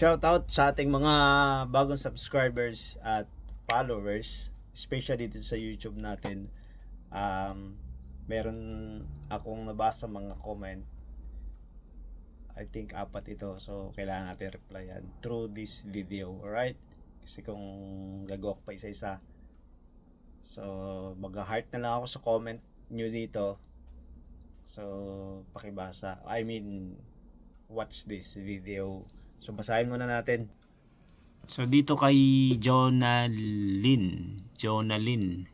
Shoutout sa ating mga bagong subscribers at followers, especially dito sa YouTube natin. Um, meron akong nabasa mga comment. I think apat ito. So, kailangan natin replyan through this video. Alright? Kasi kung gagawa ko pa isa-isa. So, mag-heart na lang ako sa comment nyo dito. So, pakibasa. I mean, watch this video. So, basahin muna natin. So, dito kay Jonalyn. Jonalyn.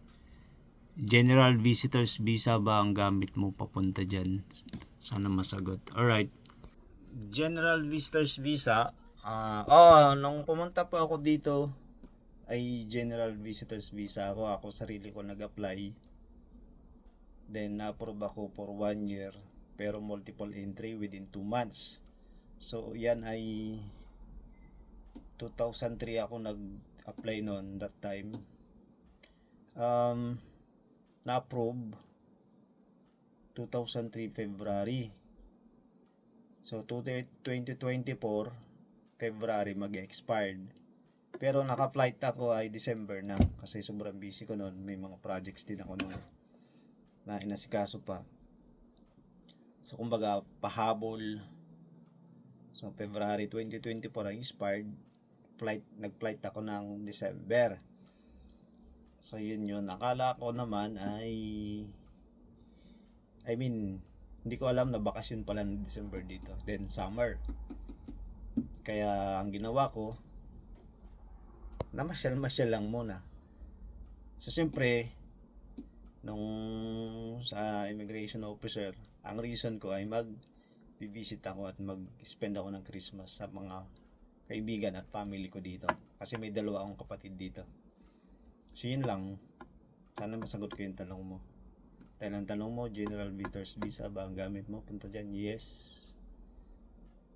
General Visitors Visa ba ang gamit mo papunta dyan? Sana masagot. Alright. General Visitors Visa. Ah, oh, nung pumunta po ako dito ay General Visitors Visa ako. Ako sarili ko nag-apply. Then, na-approve ako for one year. Pero multiple entry within 2 months. So, yan ay 2003 ako nag-apply noon that time. Um, na-approve 2003 February. So, 2024 February mag-expired. Pero naka-flight ako ay December na kasi sobrang busy ko noon. May mga projects din ako noon na inasikaso pa. So, kumbaga, pahabol. So, February 2024 ang expired. Flight, nag-flight ako ng December. So, yun yun. Akala ko naman ay I mean, hindi ko alam na bakasyon pala ng December dito. Then, summer. Kaya, ang ginawa ko, namasyal-masyal lang muna. So, siyempre, nung sa immigration officer, ang reason ko ay mag visit ako at mag-spend ako ng Christmas sa mga kaibigan at family ko dito. Kasi may dalawa akong kapatid dito. So yun lang. Sana masagot ko yung tanong mo. Dahil ang tanong mo, General Visitors Visa ba ang gamit mo? Punta dyan, yes.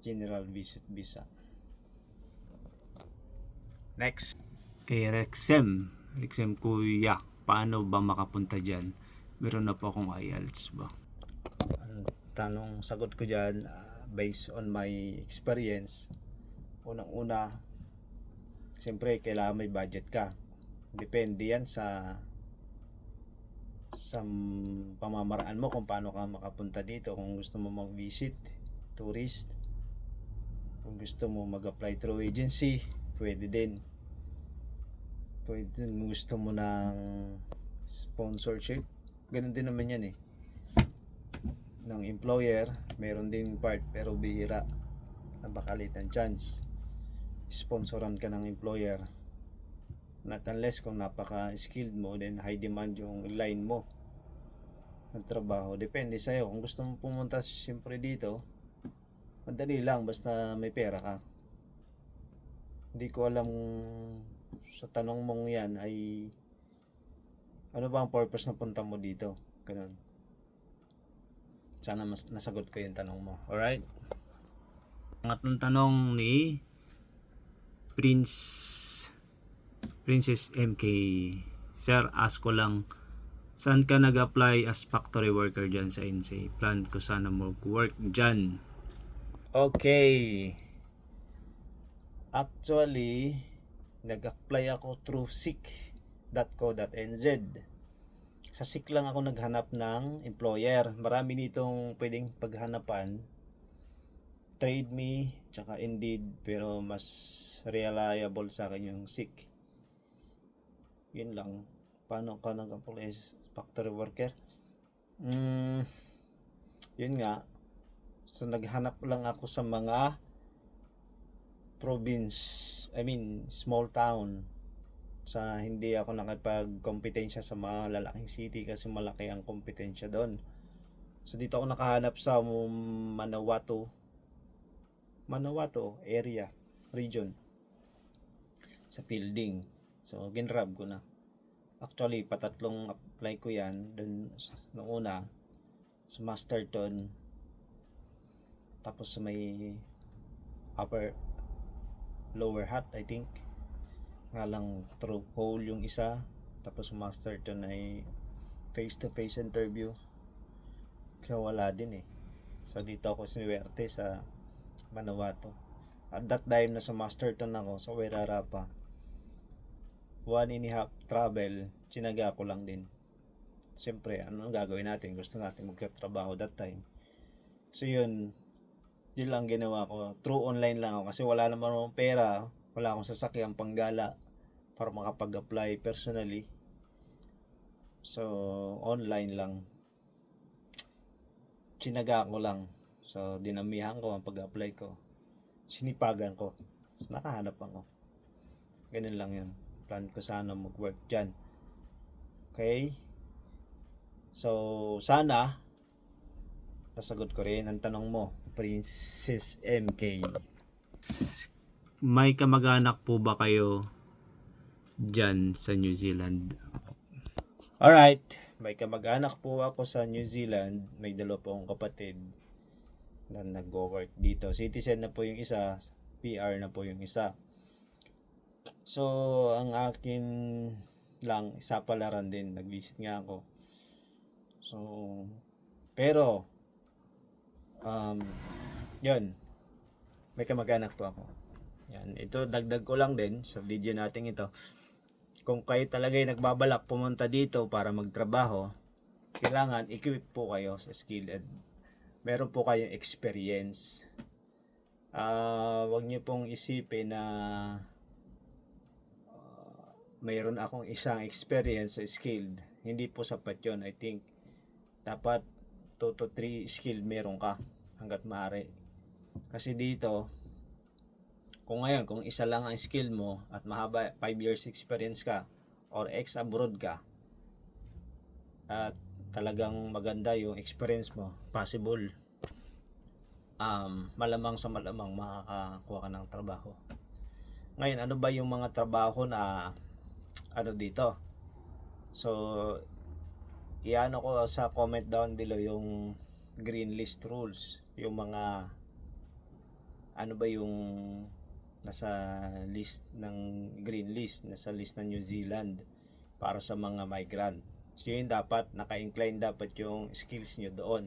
General Visit Visa. Next. Kay Rexem. Rexem Kuya. Paano ba makapunta dyan? Meron na po akong IELTS ba? Ang tanong sagot ko dyan, ah, based on my experience, unang-una, siyempre kailangan may budget ka. Depende yan sa sa pamamaraan mo kung paano ka makapunta dito. Kung gusto mo mag-visit, tourist, kung gusto mo mag-apply through agency, pwede din. Pwede gusto mo ng sponsorship. Ganun din naman yan eh ng employer, meron din part pero bihira na bakalit ng chance. Sponsoran ka ng employer. Not unless kung napaka-skilled mo, then high demand yung line mo ng trabaho. Depende sa'yo. Kung gusto mo pumunta siyempre dito, madali lang basta may pera ka. Hindi ko alam sa tanong mong yan ay ano ba ang purpose na punta mo dito? Ganun. Sana mas nasagot ko yung tanong mo. Alright? Pangatlong tanong ni Prince Princess MK. Sir, ask ko lang, saan ka nag-apply as factory worker dyan sa NC? Plan ko sana mag-work dyan. Okay. Actually, nag-apply ako through seek.co.nz sa lang ako naghanap ng employer. Marami nitong pwedeng paghanapan. Trade me, tsaka Indeed, pero mas reliable sa akin yung SIC. Yun lang. Paano ka nag-apply factory worker? Mm, yun nga. So, naghanap lang ako sa mga province, I mean, small town sa hindi ako nakipag-kompetensya sa mga lalaking city kasi malaki ang kompetensya doon. So dito ako nakahanap sa Manawato Manawato area, region sa fielding. So ginrab ko na. Actually, patatlong apply ko yan. Then, nung una, sa Masterton. Tapos sa may upper, lower hat, I think nga lang through poll yung isa tapos master to na ay face to face interview kaya wala din eh so dito ako sinuwerte sa Manawato At that time, nasa Masterton ako sa Werara pa. One and a half travel, sinaga ko lang din. Siyempre, ano gagawin natin? Gusto natin magkatrabaho that time. So yun, yun lang ginawa ko. True online lang ako kasi wala naman akong pera. Wala akong sasakyan panggala para makapag-apply personally. So, online lang. Sinaga ko lang. So, dinamihan ko ang pag-apply ko. Sinipagan ko. So, nakahanap ako. Ganun lang yun. Plan ko sana mag-work dyan. Okay? So, sana nasagot ko rin ang tanong mo, Princess MK. May kamag-anak po ba kayo dyan sa New Zealand? Alright, may kamag-anak po ako sa New Zealand. May dalawa po kapatid na nag-work dito. Citizen na po yung isa, PR na po yung isa. So, ang akin lang, isa palaran din. Nag-visit nga ako. So, pero, um, yun, may kamag-anak po ako. Yan, ito dagdag ko lang din sa video natin ito. Kung kayo talaga ay nagbabalak pumunta dito para magtrabaho, kailangan equip po kayo sa skill ed. Meron po kayong experience. Ah, wag niyo pong isipin na ah, mayroon akong isang experience sa skilled. Hindi po sapat 'yon. I think dapat 2 to 3 skill meron ka hanggat maaari. Kasi dito, kung ngayon, kung isa lang ang skill mo at mahaba 5 years experience ka or ex abroad ka at talagang maganda yung experience mo, possible um, malamang sa malamang makakakuha ka ng trabaho. Ngayon, ano ba yung mga trabaho na ano dito? So, iano ko sa comment down below yung green list rules, yung mga ano ba yung nasa list ng green list, nasa list ng New Zealand para sa mga migrant. So yun dapat, naka-incline dapat yung skills nyo doon.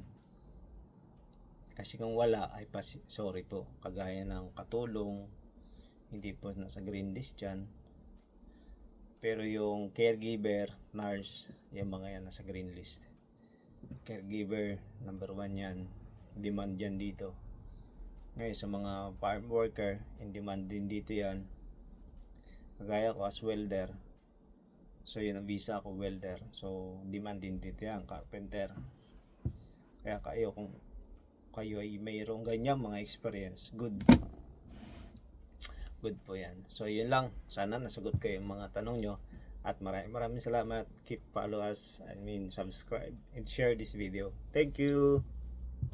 Kasi kung wala, ay pas sorry po, kagaya ng katulong, hindi po nasa green list yan. Pero yung caregiver, nurse, yung mga yan nasa green list. Caregiver, number one yan. Demand yan dito. Ngayon sa mga farm worker, in demand din dito yan. Kagaya ko as welder. So yun ang visa ko welder. So demand din dito yan, carpenter. Kaya kayo kung kayo ay mayroong ganyan mga experience, good. Good po yan. So yun lang. Sana nasagot ko yung mga tanong nyo. At maraming maraming salamat. Keep follow us. I mean subscribe and share this video. Thank you.